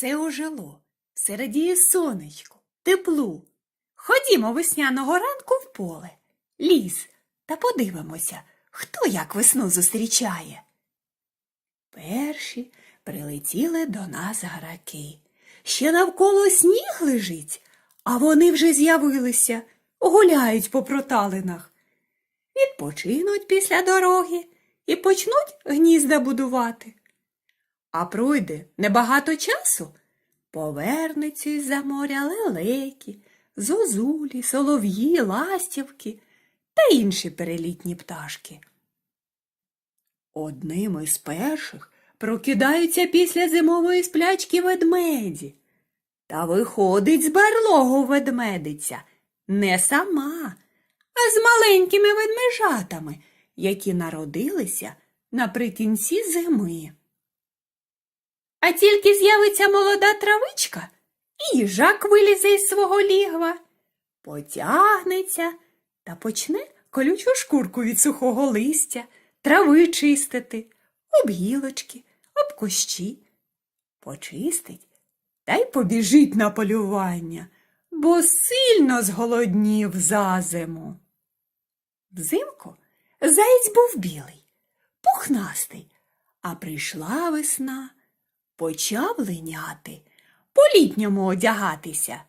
Все ожило, все радіє сонечку, теплу. Ходімо весняного ранку в поле, ліс, та подивимося, хто як весну зустрічає. Перші прилетіли до нас граки. Ще навколо сніг лежить, а вони вже з'явилися, гуляють по проталинах. Відпочинуть після дороги і почнуть гнізда будувати. А пройде небагато часу, повернуться із-за моря лелеки, зозулі, солов'ї, ластівки та інші перелітні пташки. Одним із перших прокидаються після зимової сплячки ведмеді. Та виходить з барлогу ведмедиця не сама, а з маленькими ведмежатами, які народилися наприкінці зими. А тільки з'явиться молода травичка, і їжак вилізе із свого лігва, потягнеться та почне колючу шкурку від сухого листя, трави чистити, об гілочки, об кущі. Почистить та й побіжить на полювання, бо сильно зголоднів за зиму. Взимку заєць був білий, пухнастий, а прийшла весна, почав линяти, по-літньому одягатися.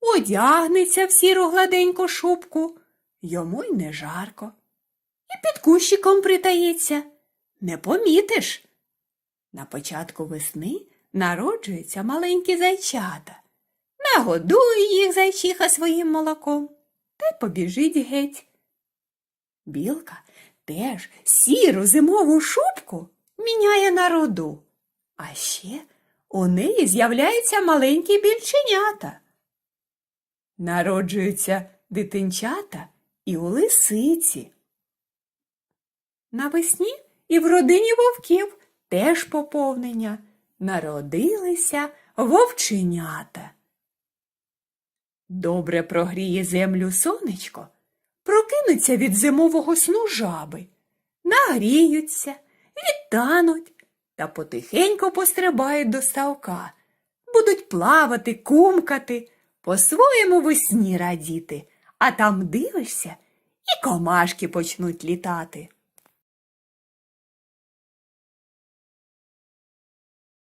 Одягнеться в сіру гладеньку шубку, йому й не жарко. І під кущиком притається, не помітиш. На початку весни народжуються маленькі зайчата. Нагодує їх зайчиха своїм молоком та й побіжить геть. Білка теж сіру зимову шубку міняє на роду. А ще у неї з'являються маленькі більченята. Народжуються дитинчата і у лисиці. Навесні і в родині вовків теж поповнення. Народилися вовченята. Добре прогріє землю сонечко, прокинуться від зимового сну жаби, нагріються, відтануть та потихеньку пострибають до ставка, будуть плавати, кумкати, по-своєму весні радіти, а там дивишся, і комашки почнуть літати.